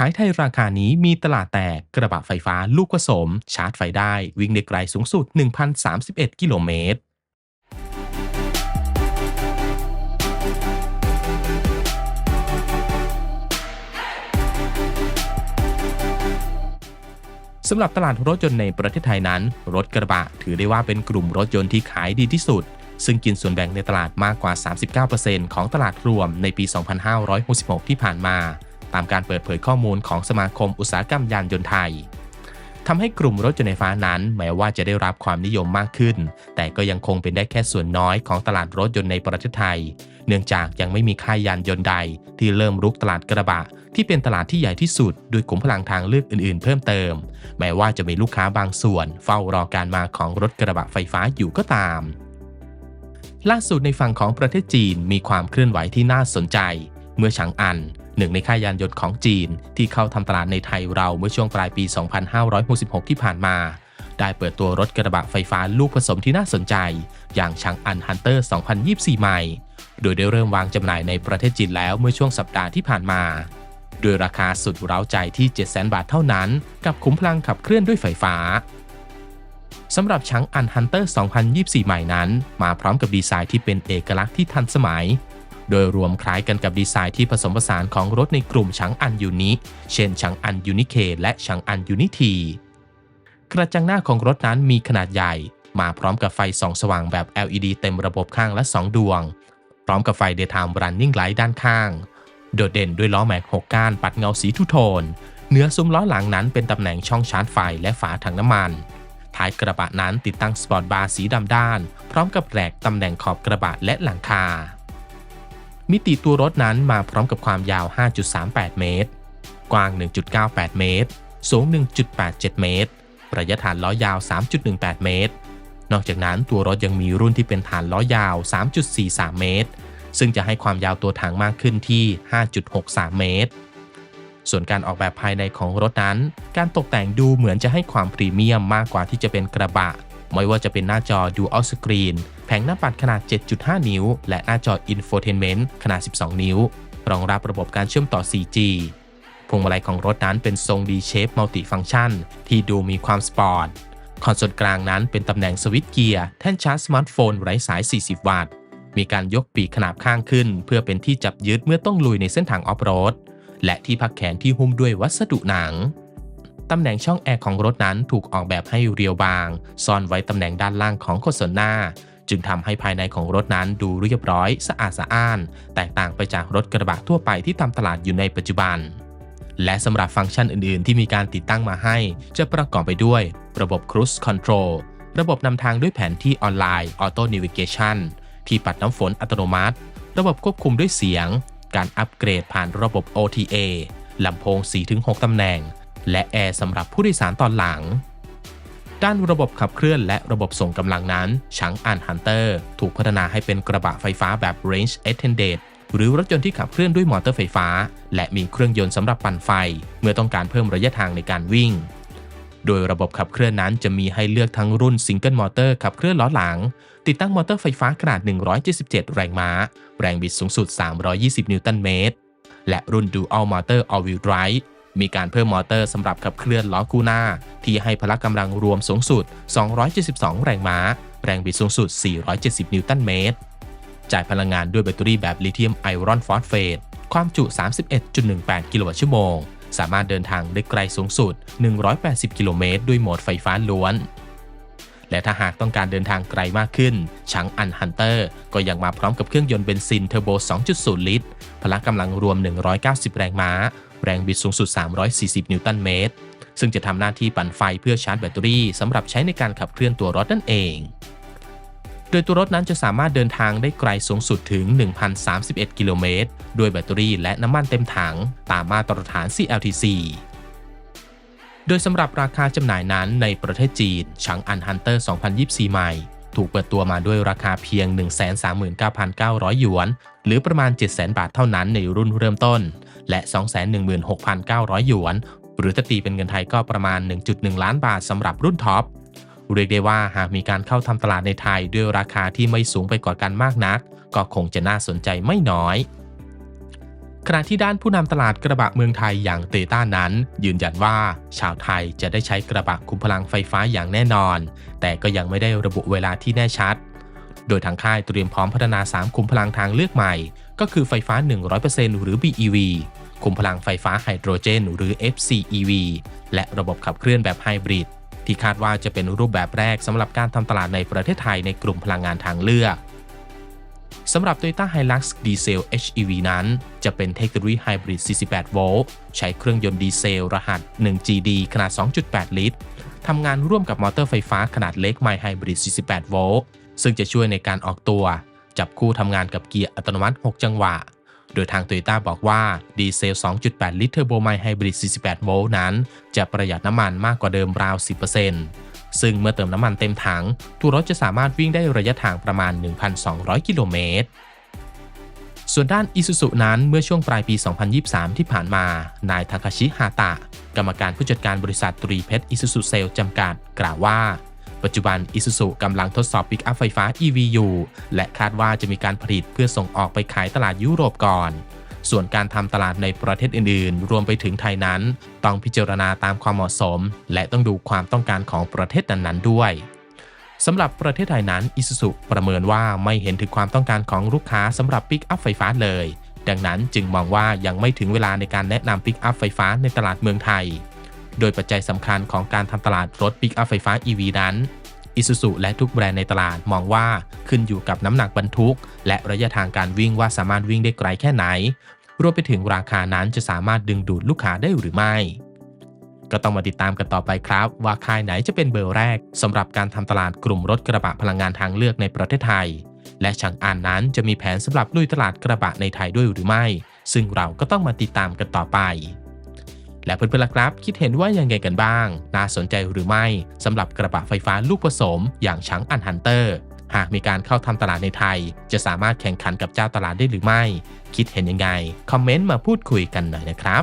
ขายไทยราคานี้มีตลาดแตกกระบะไฟฟ้าลูกผสม ชาร์จไฟได้วิ่งได้ไกลสูงสุด 1,031 กิโลเมตรสำหรับตลาดรถยนต์ในประเทศไทยนั้น รถกระบะถือได้ว่าเป็นกลุ่มรถยนต์ที่ขายดีที่สุด ซึ่งกินส่วนแบ่งในตลาดมากกว่า 39%ของตลาดรวมในปี 2566 ที่ผ่านมา ตามการเปิดเผยข้อมูลของสมาคมอุตสาหกรรมยานยนต์ไทยทำให้กลุ่มรถยนต์ไฟฟ้านั้น แม้ว่าจะได้รับความนิยมมากขึ้น แต่ก็ยังคงเป็นได้แค่ส่วนน้อยของตลาดรถยนต์ในประเทศไทย เนื่องจากยังไม่มีค่ายยานยนต์ใด ที่เริ่มรุกตลาดกระบะ ที่เป็นตลาดที่ใหญ่ที่สุดด้วยขุมพลังทางเลือกอื่นๆ เพิ่มเติม แม้ว่าจะมีลูกค้าบางส่วน เฝ้ารอการมาของรถกระบะไฟฟ้าอยู่ก็ตาม ล่าสุดในฝั่งของประเทศจีนมีความเคลื่อนไหวที่น่าสนใจ เมื่อฉางอัน หนึ่งในค่ายยานยนต์ของจีน ที่เข้าทำตลาดในไทยเราเมื่อช่วงปลายปี 2566 ที่ผ่านมา ได้เปิดตัวรถกระบะไฟฟ้าลูกผสมที่น่าสนใจ อย่างฉางอันฮันเตอร์ 2024 ใหม่ โดยได้เริ่มวางจำหน่ายในประเทศจีนแล้วเมื่อช่วงสัปดาห์ที่ผ่านมา โดยราคาสุดเร้าใจที่ 700,000 บาทเท่านั้น กับขุมพลังขับเคลื่อนด้วยไฟฟ้าสำหรับช้างอันฮันเตอร์ 2024 ใหม่นั้น มาพร้อมกับดีไซน์ที่เป็นเอกลักษณ์ที่ทันสมัย โดยรวมคล้ายกันกับดีไซน์ที่ผสมผสานของรถในกลุ่มช้างอันยูนิ เช่นช้างอันยูนิเคและช้างอันยูนิที กระจังหน้าของรถนั้นมีขนาดใหญ่ มาพร้อมกับไฟส่องสว่างแบบ LED เต็มระบบข้างละ 2 ดวง พร้อมกับไฟ Daytime Running Light ด้านข้าง โดดเด่นด้วยล้อแม็ก6ก้านปัดเงาสีทุโทนเนื้อซุ้มล้อหลังนั้นเป็นตำแหน่งช่องชาร์จไฟและฝาถังน้ำมันท้ายกระบะนั้นติดตั้งสปอร์ตบาร์สีดำด้าน พร้อมกับแหลกตำแหน่งขอบกระบะและหลังคา มิติตัวรถนั้นมาพร้อมกับความยาว 5.38 เมตร กว้าง 1.98 เมตร สูง 1.87 เมตร ระยะฐานล้อยาว 3.18 เมตร นอกจากนั้นตัวรถยังมีรุ่นที่เป็นฐานล้อยาว 3.43 เมตร ซึ่งจะให้ความยาวตัวถังมากขึ้นที่ 5.63 เมตร ส่วนการออกแบบภายในของรถนั้น การตกแต่งดูเหมือนจะให้ความพรีเมียมมากกว่าที่จะเป็นกระบะ ไม่ว่าจะเป็นหน้าจอ Dual Screen แผงหน้าปัดขนาด 7.5 นิ้ว และหน้าจอ Infotainment ขนาด 12 นิ้ว รองรับระบบการเชื่อมต่อ 4G พวงมาลัยของรถนั้นเป็นทรง D-shape Multi-Function ที่ดูมีความสปอร์ต คอนโซลกลางนั้นเป็นตำแหน่งสวิตช์เกียร์แท่นชาร์จสมาร์ทโฟนไร้สาย 40 วัตต์ มีการยกปีกขนาบข้างขึ้น เพื่อเป็นที่จับยึดเมื่อต้องลุยในเส้นทางออฟโรด และที่พักแขนที่หุ้มด้วยวัสดุหนังตำแหน่งช่องแอร์ของรถนั้นถูกออกแบบให้เรียวบาง ซ่อนไว้ตำแหน่งด้านล่างของคอนโซลหน้า จึงทำให้ภายในของรถนั้นดูเรียบร้อย สะอาดสะอ้าน แตกต่างไปจากรถกระบะทั่วไปที่ตามตลาดอยู่ในปัจจุบัน และสำหรับฟังก์ชันอื่น ๆ ที่มีการติดตั้งมาให้ จะประกอบไปด้วย ระบบ Cruise Control ระบบนำทางด้วยแผนที่ออนไลน์ Auto Navigation ที่ปัดน้ำฝนอัตโนมัติ ระบบควบคุมด้วยเสียง การอัปเกรดผ่านระบบ OTA ลำโพง 4-6 ตำแหน่ง และแอร์สำหรับผู้โดยสารตอนหลัง ด้านระบบขับเคลื่อนและระบบส่งกำลังนั้นช้างอันฮันเตอร์ถูกพัฒนาให้เป็นกระบะไฟฟ้าแบบ Range Extended หรือรถยนต์ที่ขับเคลื่อนด้วยมอเตอร์ไฟฟ้า และมีเครื่องยนต์สำหรับปั่นไฟ เมื่อต้องการเพิ่มระยะทางในการวิ่ง โดยระบบขับเคลื่อนนั้นจะมีให้เลือกทั้งรุ่นซิงเกิลมอเตอร์ขับเคลื่อนล้อหลัง ติดตั้งมอเตอร์ไฟฟ้าขนาด 177 แรงม้า แรงบิดสูงสุด 320 นิวตันเมตร และรุ่น Dual Motor All Wheel Drive มีการเพิ่มมอเตอร์สำหรับขับเคลื่อนล้อคู่หน้า ที่ให้พละกำลังรวมสูงสุด 272 แรงม้า แรงบิดสูงสุด 470 นิวตันเมตร จ่ายพลังงานด้วยแบตเตอรี่แบบลิเธียมไอรอนฟอสเฟต ความจุ 31.18 กิโลวัตต์ชั่วโมง สามารถเดินทางได้ไกลสูงสุด 180 กิโลเมตรด้วยโหมดไฟฟ้าล้วนและถ้าหากต้องการเดินทางไกลมากขึ้นช้างอันฮันเตอร์ก็ยังมาพร้อมกับเครื่องยนต์เบนซินเทอร์โบ 2.0 ลิตร พละกำลังรวม 190 แรงม้า แรงบิดสูงสุด 340 นิวตันเมตร ซึ่งจะทำหน้าที่ปั่นไฟเพื่อชาร์จแบตเตอรี่สำหรับใช้ในการขับเคลื่อนตัวรถนั่นเอง โดยตัวรถนั้นจะสามารถเดินทางได้ไกลสูงสุดถึง 1,031 กิโลเมตร ด้วยแบตเตอรี่และน้ำมันเต็มถัง ตามมาตรฐาน CLTC โดยสำหรับราคาจำหน่ายนั้นในประเทศจีนชังอันฮันเตอร์ 2024 ใหม่ ถูกเปิดตัวมาด้วยราคาเพียง 139,900 หยวน หรือประมาณ 700,000 บาทเท่านั้นในรุ่นเริ่มต้น และ 216,900 หยวน หรือถ้าตีเป็นเงินไทยก็ประมาณ 1.1 ล้านบาทสำหรับรุ่นท็อป เรียกได้ว่าหากมีการเข้าทำตลาดในไทยด้วยราคาที่ไม่สูงไปกว่ากันมากนัก ก็คงจะน่าสนใจไม่น้อยขณะที่ด้านผู้นำตลาดกระบะเมืองไทยอย่างเตต้านั้น ยืนยันว่าชาวไทยจะได้ใช้กระบะคุมพลังไฟฟ้าอย่างแน่นอน แต่ก็ยังไม่ได้ระบุเวลาที่แน่ชัด โดยทางค่ายเตรียมพร้อมพัฒนา 3 คุมพลังทางเลือกใหม่ ก็คือไฟฟ้า 100%หรือ BEV คุมพลังไฟฟ้าไฮโดรเจน หรือ FCEV และระบบขับเคลื่อนแบบไฮบริดที่คาดว่าจะเป็นรูปแบบแรกสำหรับการทำตลาดในประเทศไทยในกลุ่มพลังงานทางเลือกสำหรับ Toyota Hilux Diesel HEV นั้น จะเป็นเทคโนโลยีไฮบริด 48 โวลต์ ใช้เครื่องยนต์ดีเซล รหัส 1GD ขนาด 2.8 ลิตร ทำงานร่วมกับมอเตอร์ไฟฟ้าขนาดเล็กไม Hybrid 48 โวลต์ ซึ่งจะช่วยในการออกตัว จับคู่ทำงานกับเกียร์อัตโนมัติ 6 จังหวะ โดยทาง Toyota บอกว่า ดีเซล 2.8 ลิตรเทอร์โบไม Hybrid 48 โวลต์นั้น จะประหยัดน้ำมันมากกว่าเดิมราว 10%ซึ่งเมื่อเติมน้ำมันเต็มถัง ตัวรถจะสามารถวิ่งได้ระยะทางประมาณ 1,200 กิโลเมตรส่วนด้าน Isuzu นั้นเมื่อช่วงปลายปี 2023 ที่ผ่านมา นายทาคาชิฮาตะ กรรมการผู้จัดการบริษัทตรีเพชร Isuzu s a l e จำกัด กล่าวว่า ปัจจุบัน Isuzu กำลังทดสอบปิกอัพไฟฟ้า EV อยู่ และคาดว่าจะมีการผลิตเพื่อส่งออกไปขายตลาดยุโรปก่อน ส่วนการทำตลาดในประเทศอื่นๆ รวมไปถึงไทยนั้น ต้องพิจารณาตามความเหมาะสม และต้องดูความต้องการของประเทศนั้นๆด้วยสำหรับประเทศไทยนั้น Isuzu ประเมินว่าไม่เห็นถึงความต้องการของลูกค้าสำหรับปิกอัพไฟฟ้าเลย ดังนั้นจึงมองว่ายังไม่ถึงเวลาในการแนะนำปิกอัพไฟฟ้าในตลาดเมืองไทย โดยปัจจัยสำคัญของการทำตลาดรถปิกอัพไฟฟ้า EV นั้น Isuzu และทุกแบรนด์ในตลาดมองว่าขึ้นอยู่กับน้ำหนักบรรทุก และระยะทางการวิ่งว่าสามารถวิ่งได้ไกลแค่ไหน รวมไปถึงราคานั้นจะสามารถดึงดูดลูกค้าได้หรือไม่ ก็ต้องมาติดตามกันต่อไปครับ ว่าค่ายไหนจะเป็นเบอร์แรกสำหรับการทำตลาดกลุ่มรถกระบะพลังงานทางเลือกในประเทศไทย และช่างอ่านนั้นจะมีแผนสำหรับลุยตลาดกระบะในไทยด้วยหรือไม่ ซึ่งเราก็ต้องมาติดตามกันต่อไป และเพื่อนๆล่ะครับ คิดเห็นว่ายังไงกันบ้าง น่าสนใจหรือไม่สำหรับกระบะไฟฟ้าลูกผสม อย่างช้างอันฮันเตอร์ หากมีการเข้าทำตลาดในไทย จะสามารถแข่งขันกับเจ้าตลาดได้หรือไม่ คิดเห็นยังไง คอมเมนต์มาพูดคุยกันหน่อยนะครับ